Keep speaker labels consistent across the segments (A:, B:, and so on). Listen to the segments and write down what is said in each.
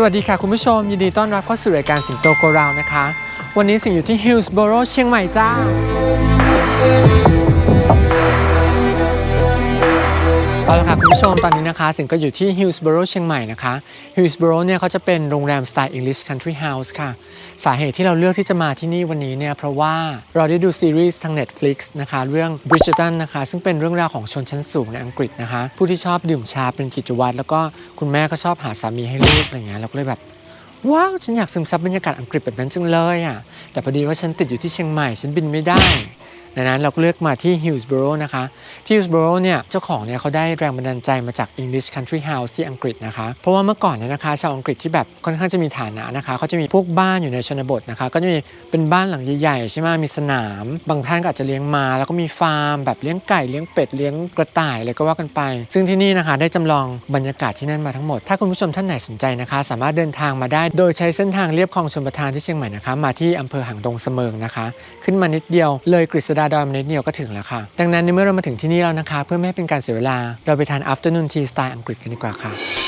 A: สวัสดีค่ะคุณผู้ชม ยินดีต้อนรับเข้าสู่รายการสิงโตโกราวนะคะ วันนี้สิงอยู่ที่ฮิลส์บ r โรเชียงใหม่จ้า เอาละค่ะคุณผู้ชมตอนนี้นะคะ สิงก็อยู่ที่ Hillsborough เชียงใหม่นะคะ Hillsborough เนี่ยเขาจะเป็นโรงแรมสไตล์ English Country House ค่ะ สาเหตุที่เราเลือกที่จะมาที่นี่วันนี้เนี่ยเพราะว่าเราได้ดูซีรีส์ทาง Netflix นะคะเรื่อง Bridgerton นะคะซึ่งเป็นเรื่องราวของชนชั้นสูงในอังกฤษนะคะ ผู้ที่ชอบดื่มชาเป็นกิจวัตรแล้วก็คุณแม่ก็ชอบหาสามีให้ลูกอะไรเงี้ยเราก็เลยแบบว้าวฉันอยากซึมซับบรรยากาศอังกฤษแบบนั้นจังเลยอะแต่พอดีว่าฉันติดอยู่ที่เชียงใหม่ ฉันบินไม่ได้ ดังนั้นเราก็เลือกมาที่ Hillsborough นะคะ ที่ Hillsborough เนี่ยเจ้าของเนี่ยเขาได้แรงบันดาลใจมาจาก English Country House ที่อังกฤษนะคะ เพราะว่าเมื่อก่อนเนี่ยนะคะชาวอังกฤษที่แบบค่อนข้างจะมีฐานะนะคะเขาจะมีพวกบ้านอยู่ในชนบทนะคะ ก็จะมีเป็นบ้านหลังใหญ่ๆใช่ไหมมีสนาม บางท่านก็อาจจะเลี้ยงมาแล้วก็มีฟาร์ม แบบเลี้ยงไก่เลี้ยงเป็ดเลี้ยงกระต่ายอะไรก็ว่ากันไป ซึ่งที่นี่นะคะได้จำลองบรรยากาศที่นั่นมาทั้งหมด ถ้าคุณผู้ชมท่านไหนสนใจนะคะ สามารถเดินทางมาได้โดยใช้เส้นทางเลียบคลองชลประทานที่เชียงใหม่นะคะมาที่อำเภอหางดงเสมิงนะคะ ขึ้นมานิดเดียวเลยกฤษดาดอยมานิดเดียวก็ถึงแล้วค่ะ ดังนั้นในเมื่อเรามาถึงที่นี่แล้วนะคะ เพื่อไม่ให้เป็นการเสียเวลา เราไปทาน afternoon tea สไตล์อังกฤษกันดีกว่าค่ะ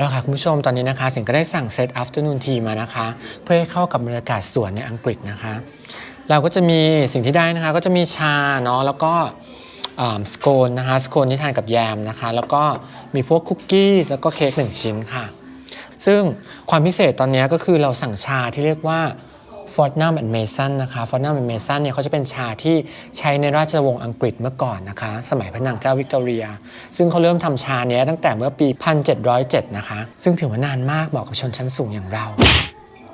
A: เอาละค่ะคุณผู้ชมตอนนี้นะคะสิงก็ได้สั่งเซต afternoon tea มานะคะ เพื่อให้เข้ากับบรรยากาศสวนในอังกฤษนะคะ เราก็จะมีสิ่งที่ได้นะคะก็จะมีชาเนาะแล้วก็สโคนนะคะสโคนที่ทานกับแยมนะคะ แล้วก็มีพวกคุกกี้แล้วก็เค้กหนึ่งชิ้นค่ะ ซึ่งความพิเศษตอนนี้ก็คือเราสั่งชาที่เรียกว่า f o r t n u m and Mason นะคะ f o r t n u m and Mason เนี่ยเขาจะเป็นชาที่ใช้ในราชวงศ์อังกฤษเมื่อก่อนนะคะ สมัยพระนางเจ้าวิกตอเรีย ซึ่งเขาเริ่มทำชาเนี้ยตั้งแต่เมื่อปี 1707 นะคะ ซึ่งถือว่านานมากเหมาะกับชนชั้นสูงอย่างเรา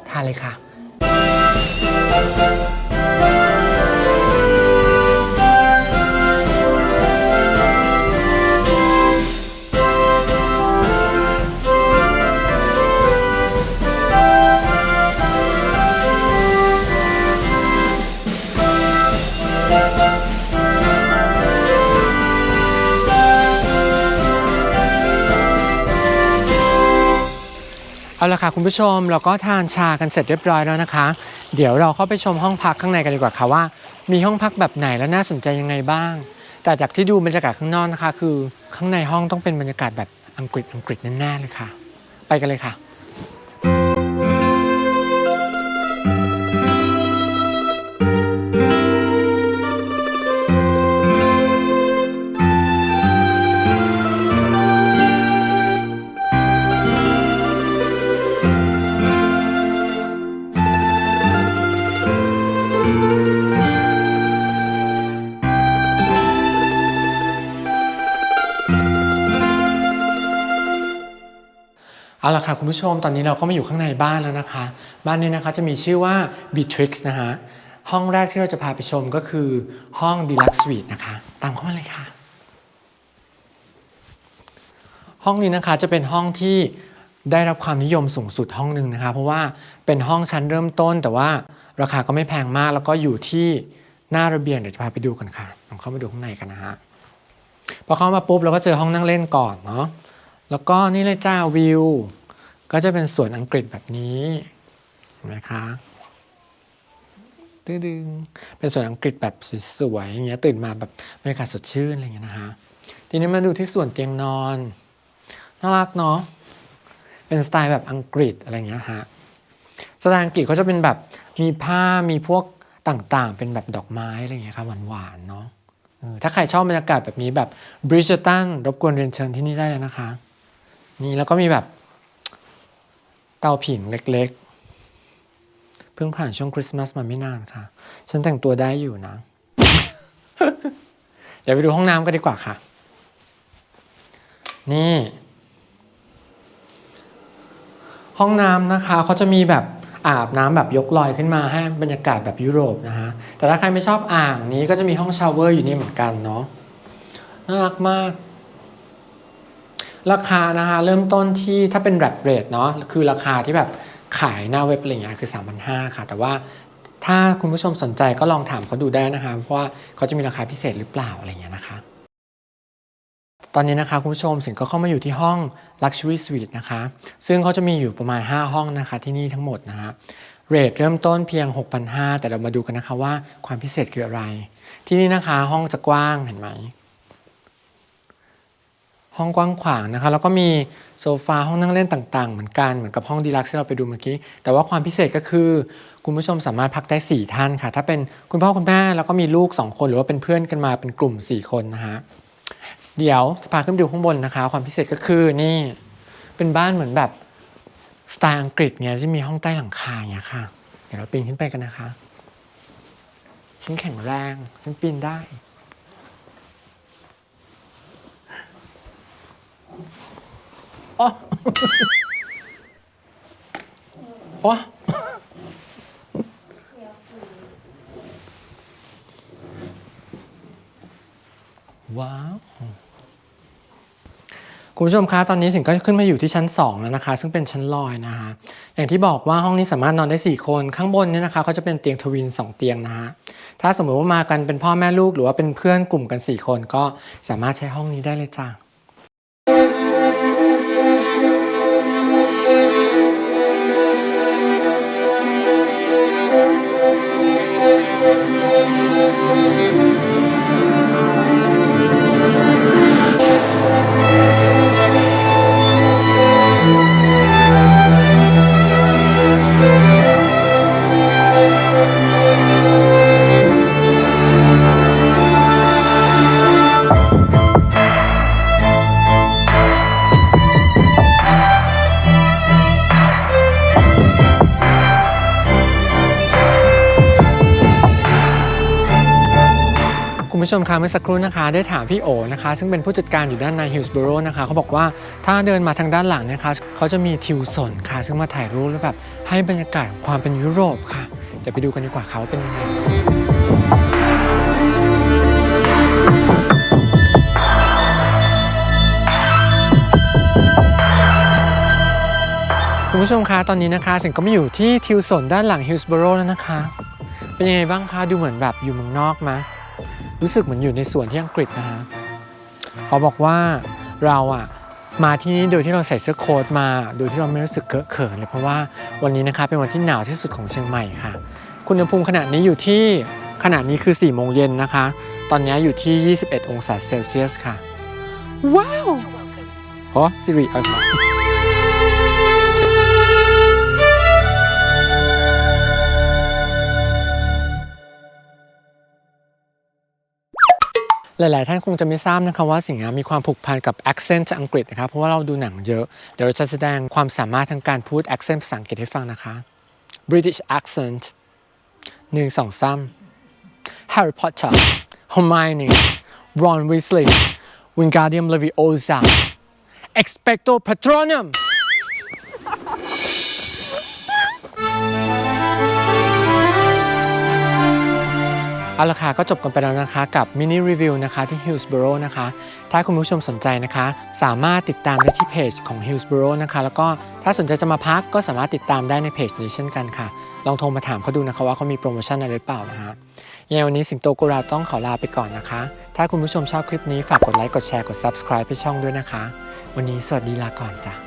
A: ทานเลยค่ะ เอาละค่ะคุณผู้ชมเราก็ทานชากันเสร็จเรียบร้อยแล้วนะคะ เดี๋ยวเราเข้าไปชมห้องพักข้างในกันดีกว่าค่ะว่า มีห้องพักแบบไหนและน่าสนใจยังไงบ้าง แต่จากที่ดูบรรยากาศข้างนอกนะคะ คือข้างในห้องต้องเป็นบรรยากาศแบบอังกฤษอังกฤษแน่ๆเลยค่ะ ไปกันเลยค่ะ ค่ะคุณผู้ชมตอนนี้เราก็มาอยู่ข้างในบ้านแล้วนะคะ บ้านนี้นะคะจะมีชื่อว่า Beatrix นะฮะห้องแรกที่เราจะพาไปชมก็คือห้อง Deluxe Suite นะคะ ตามเข้ามาเลยค่ะ ห้องนี้นะคะจะเป็นห้องที่ได้รับความนิยมสูงสุดห้องหนึ่งนะคะ เพราะว่าเป็นห้องชั้นเริ่มต้น แต่ว่าราคาก็ไม่แพงมาก แล้วก็อยู่ที่หน้าระเบียงเดี๋ยวจะพาไปดูกันค่ะลองเข้ามาดูข้างในกันนะฮะพอเข้ามาปุ๊บเราก็เจอห้องนั่งเล่นก่อนเนาะแล้วก็นี่เลยจ้าวิว ก็จะเป็นสวนอังกฤษแบบนี้เห็นไหมคะตึ้งๆเป็นสวนอังกฤษแบบสวยๆอย่างเงี้ยตื่นมาแบบบรรยากาศสดชื่นอะไรเงี้ยนะคะทีนี้มาดูที่ส่วนเตียงนอนน่ารักเนาะเป็นสไตล์แบบอังกฤษอะไรเงี้ยฮะสไตล์อังกฤษเขาจะเป็นแบบมีผ้ามีพวกต่างๆ เป็นแบบดอกไม้อะไรเงี้ยครับหวานๆเนาะถ้าใครชอบบรรยากาศแบบนี้แบบบริจตันรบกวนเรียนเชิญที่นี่ได้เลยนะคะ นี่แล้วก็มีแบบาผิงเล็กๆ เพิ่งผ่านช่วงคริสต์มาสมาไม่นานค่ะ ฉันแต่งตัวได้อยู่นะ เดี๋ยวไปดูห้องน้ำกันดีกว่าค่ะ นี่ ห้องน้ำนะคะเขาจะมีแบบอาบน้ำแบบยกลอยขึ้นมาให้บรรยากาศแบบยุโรปนะฮะ แต่ถ้าใครไม่ชอบอ่างนี้ก็จะมีห้องชาวเวอร์อยู่นี่เหมือนกันเนาะ น่ารักมาก ราคานะคะเริ่มต้นที่ถ้าเป็นแรปเรทเนาะคือราคาที่แบบขายหน้าเว็บอะไรเงี้ยคือ 3,500 ค่ะ แต่ว่าถ้าคุณผู้ชมสนใจก็ลองถามเขาดูได้นะคะ เพราะว่าเขาจะมีราคาพิเศษหรือเปล่าอะไรเงี้ยนะคะ ตอนนี้นะคะคุณผู้ชมสิงก็เข้ามาอยู่ที่ห้อง Luxury Suite นะคะ ซึ่งเขาจะมีอยู่ประมาณ 5 ห้องนะคะที่นี่ทั้งหมดนะฮะเรทเริ่มต้นเพียง 6,500 แต่เรามาดูกันนะคะว่าความพิเศษคืออะไร ที่นี่นะคะห้องจะกว้างเห็นไหม ห้องกว้างขวางนะคะ แล้วก็มีโซฟาห้องนั่งเล่นต่างๆ เหมือนกันเหมือนกับห้องดีลักซ์ที่เราไปดูเมื่อกี้ แต่ว่าความพิเศษก็คือ คุณผู้ชมสามารถพักได้ 4 ท่านค่ะ ถ้าเป็นคุณพ่อคุณแม่แล้วก็มีลูก 2 คนหรือว่าเป็นเพื่อนกันมาเป็นกลุ่ม 4 คนนะฮะเดี๋ยวจะพาขึ้นไปดูข้างบนนะคะ ความพิเศษก็คือนี่เป็นบ้านเหมือนแบบสไตล์อังกฤษไงที่มีห้องใต้หลังคาอย่างเงี้ยค่ะ เดี๋ยวเราปีนขึ้นไปกันนะคะฉันแข็งแรงฉันปีนได้ อ๋ออ๋อว้าวคุณผู้ชมคะตอนนี้สิงก็ขึ้นมาอยู่ที่ชั้น 2 แล้วนะคะ ซึ่งเป็นชั้นลอยนะคะอย่างที่บอกว่าห้องนี้สามารถนอนได้ 4 คนข้างบนเนี่ยนะคะเขาจะเป็นเตียงทวิน 2 เตียงนะฮะถ้าสมมติว่ามากันเป็นพ่อแม่ลูกหรือว่าเป็นเพื่อนกลุ่มกัน 4 คนก็สามารถใช้ห้องนี้ได้เลยจ้า ผู้ชมคะเมื่อสักครู่นะคะ ได้ถามพี่โอนะคะ ซึ่งเป็นผู้จัดการอยู่ด้านในฮิลส์บโรนะคะเขาบอกว่าถ้าเดินมาทางด้านหลังนยคะเขาจะมีทิวสนค่ะ ซึ่งมาถ่ายรูปแล้วแบบให้บรรยากาศของความเป็นยุโรปค่ะ เดี๋ยวไปดูกันดีกว่าค่ะว่าเป็นยังไงคุณผู้ชมคะตอนนี้นะคะสิงก็มาอยู่ที่ทิวสนด้านหลังฮิลส์บโรแล้วนะคะ เป็นยังไงบ้างคะดูเหมือนแบบอยู่เมืองนอกไหม รู้สึกเหมือนอยู่ในสวนที่อังกฤษนะฮะเขาบอกว่าเราอะมาที่นี่โดยที่เราใส่เสื้อโค้ทมา โดยที่เราไม่รู้สึกเกอะเขินเลยเพราะว่าวันนี้นะคะเป็นวันที่หนาวที่สุดของเชียงใหม่ค่ะคุณอุณหภูมิขณะนี้อยู่ที่ขณะนี้คือ4โมงเย็นนะคะ ตอนนี้อยู่ที่ 21 องศาเซลเซียสค่ะ ว้าวอ๋อสิริเอาค่ะ หลาย ๆ ท่านคงจะไม่ทราบนะคะว่าสิงห์มีความผูกพันกับ accent จากอังกฤษนะครับ เพราะว่าเราดูหนังเยอะ เดี๋ยวเราจะแสดงความสามารถทางการพูด accent ภาษาอังกฤษให้ฟังนะคะ British accent หนึ่งสองสาม Harry Potter Hermione Ron Weasley Wingardium Leviosa Expecto Patronum เอาละค่ะก็จบกันไปแล้วนะคะกับมินิรีวิวนะคะที่ Hillsborough นะคะ ถ้าคุณผู้ชมสนใจนะคะ สามารถติดตามได้ที่เพจของ Hillsborough นะคะ แล้วก็ถ้าสนใจจะมาพักก็สามารถติดตามได้ในเพจนี้เช่นกันค่ะ ลองโทรมาถามเขาดูนะคะว่าเขามีโปรโมชั่นอะไรหรือเปล่านะฮะยังไงวันนี้สิงโตกุราต้องขอลาไปก่อนนะคะ ถ้าคุณผู้ชมชอบคลิปนี้ฝากกดไลค์กดแชร์กด subscribe ให้ช่องด้วยนะคะ วันนี้สวัสดีลาก่อนจ้ะ